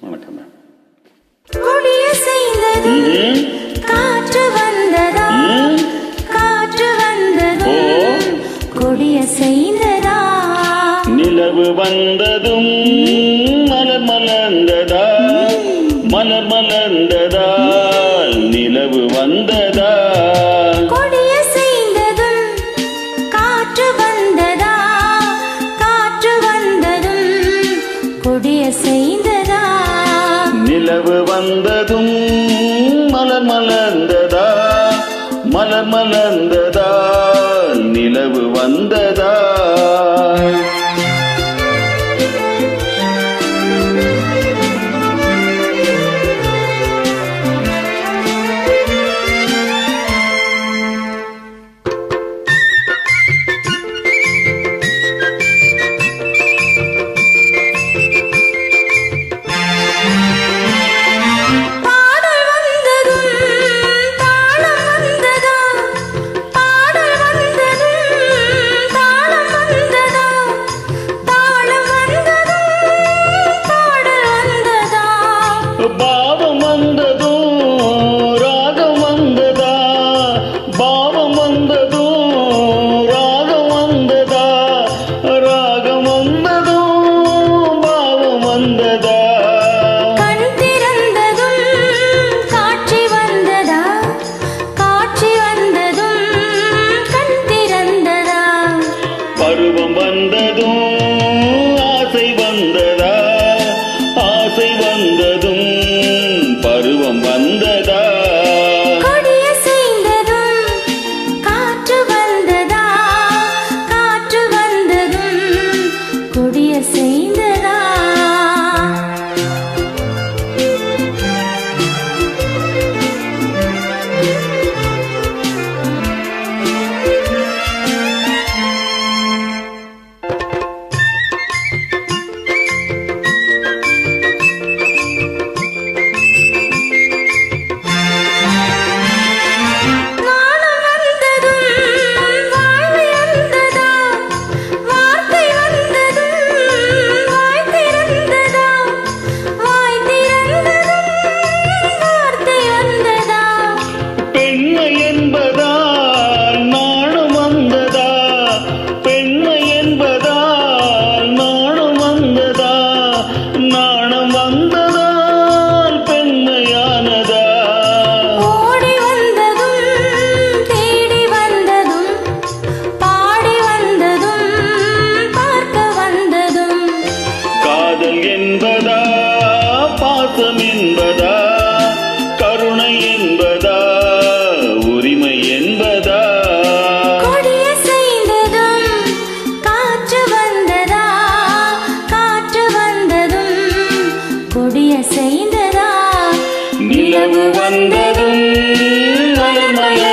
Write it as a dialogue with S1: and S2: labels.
S1: வணக்கம்
S2: காற்று வந்ததா காற்று வந்ததோ கொடிய செய்ததா
S1: நிலவு வந்ததும் மலர் மலர்ந்ததா? மலர் மலர்ந்ததா
S2: மலர்மலர்ந்ததால்
S1: நிலவு வந்த
S2: இரவு வந்ததும்
S1: மலர்